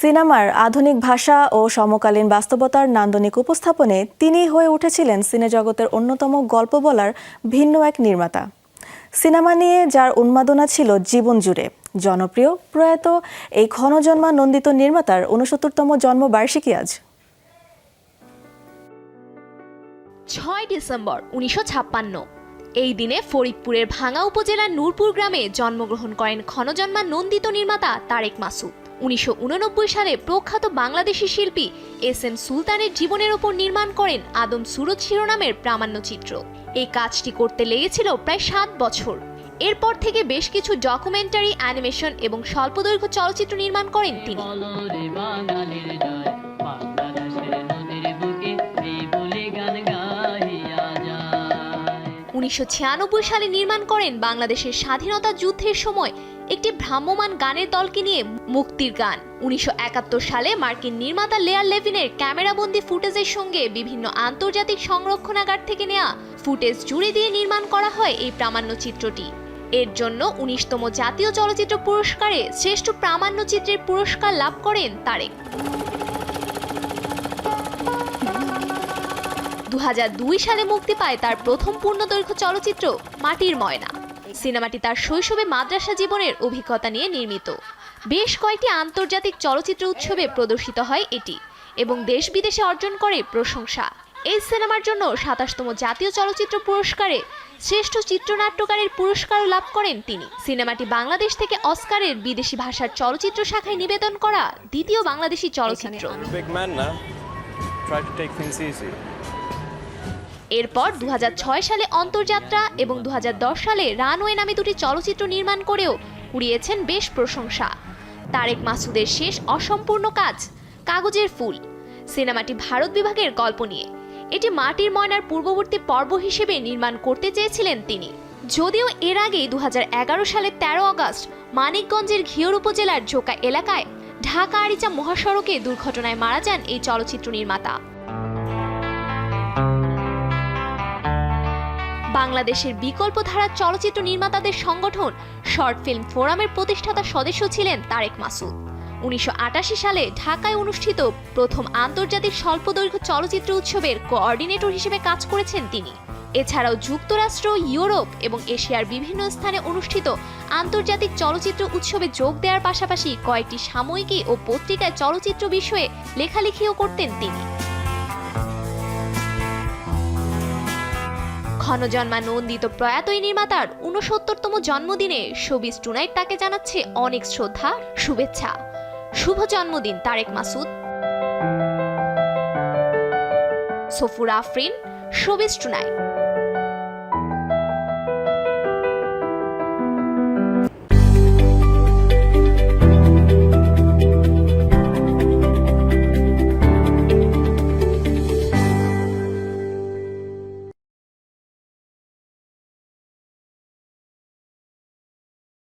সিনেমার আধুনিক ভাষা ও সমকালীন বাস্তবতার নান্দনিক উপস্থাপনে তিনি হয়ে উঠেছিলেন সিনেজগতের অন্যতম গল্প বলার ভিন্ন এক নির্মাতা। সিনেমা নিয়ে যার উন্মাদনা ছিল জীবন জুড়ে। জনপ্রিয়, প্রয়াত এই ক্ষণজন্মা নন্দিত নির্মাতার উনসত্তরতম জন্মবার্ষিকী আজ। ছয় ডিসেম্বর উনিশশো ছাপ্পান্ন। এই দিনে ফরিদপুরের ভাঙা উপজেলার নূরপুর গ্রামে জন্মগ্রহণ করেন ক্ষণজন্মা নন্দিত নির্মাতা তারেক মাসুদ। উনিশশো উননব্বই সালে প্রখ্যাত বাংলাদেশি শিল্পী এস এম সুলতানের জীবনের ওপর নির্মাণ করেন আদম সুরত শিরোনামের প্রামাণ্যচিত্র এই কাজটি করতে লেগেছিল প্রায় সাত বছর। এরপর থেকে বেশ কিছু ডকুমেন্টারি অ্যানিমেশন এবং স্বল্পদৈর্ঘ্য চলচ্চিত্র নির্মাণ করেন তিনি। উনিশশো সালে নির্মাণ করেন বাংলাদেশের স্বাধীনতা যুদ্ধের সময় একটি ভ্রাম্যমান গানের দলকে নিয়ে মুক্তির গান। উনিশশো একাত্তর সালে মার্কিন নির্মাতা লেয়ার লেভিনের ক্যামেরাবন্দি ফুটেজের সঙ্গে বিভিন্ন আন্তর্জাতিক সংরক্ষণাগার থেকে নেওয়া ফুটেজ জুড়ে দিয়ে নির্মাণ করা হয় এই প্রামাণ্যচিত্রটি এর জন্য উনিশতম জাতীয় চলচ্চিত্র পুরস্কারে শ্রেষ্ঠ প্রামাণ্যচিত্রের পুরস্কার লাভ করেন তারেক। দু হাজার দুই সালে মুক্তি পায় তার প্রথম পূর্ণদৈর্ঘ্য চলচ্চিত্র মাটির ময়না। সিনেমাটি তার শৈশবে মাদ্রাসা জীবনের অভিজ্ঞতা নিয়ে নির্মিত। বেশ কয়েকটি আন্তর্জাতিক চলচ্চিত্র উৎসবে প্রদর্শিত হয় এটি এবং দেশ বিদেশে অর্জন করে প্রশংসা। এই সিনেমার জন্য সাতাশতম জাতীয় চলচ্চিত্র পুরস্কারে শ্রেষ্ঠ চিত্রনাট্যকারের পুরস্কারও লাভ করেন তিনি। সিনেমাটি বাংলাদেশ থেকে অস্কারের বিদেশি ভাষার চলচ্চিত্র শাখায় নিবেদন করা দ্বিতীয় বাংলাদেশি চলচ্চিত্র। এরপর দু হাজার ছয় সালে অন্তর্যাত্রা এবং দু হাজার দশ সালে রানওয়ে নামে দুটি চলচ্চিত্র নির্মাণ করেও কুড়িয়েছেন বেশ প্রশংসা। তারেক মাসুদের শেষ অসম্পূর্ণ কাজ, কাগজের ফুল, সিনেমাটি ভারত বিভাগের গল্প নিয়ে। এটি মাটির ময়নার পূর্ববর্তী পর্ব হিসেবে নির্মাণ করতে চেয়েছিলেন তিনি। যদিও এর আগেই দু সালে ১৩ আগস্ট মানিকগঞ্জের ঘিওর উপজেলার জোকা এলাকায় ঢাকা আরিচা মহাসড়কে দুর্ঘটনায় মারা যান এই চলচ্চিত্র নির্মাতা। বাংলাদেশের বিকল্প ধারার চলচ্চিত্র নির্মাতাদের সংগঠন শর্ট ফিল্ম ফোরামের প্রতিষ্ঠাতা সদস্য ছিলেন তারেক মাসুদ। উনিশশো আটাশি সালে ঢাকায় অনুষ্ঠিত প্রথম আন্তর্জাতিক স্বল্পদৈর্ঘ্য চলচ্চিত্র উৎসবের কোঅর্ডিনেটর হিসেবে কাজ করেছেন তিনি। এছাড়াও যুক্তরাষ্ট্র, ইউরোপ এবং এশিয়ার বিভিন্ন স্থানে অনুষ্ঠিত আন্তর্জাতিক চলচ্চিত্র উৎসবে যোগ দেওয়ার পাশাপাশি কয়েকটি সাময়িকী ও পত্রিকায় চলচ্চিত্র বিষয়ে লেখালেখিও করতেন তিনি। ক্ষণজন্মা নন্দিত প্রয়াত এই নির্মাতার উনসত্তরতম জন্মদিনে শোবিজ টুনাইট তাকে জানাচ্ছে অনেক শ্রদ্ধা, শুভেচ্ছা। শুভ জন্মদিন, Tareque Masud. Safur Afrin, showbiz tonight.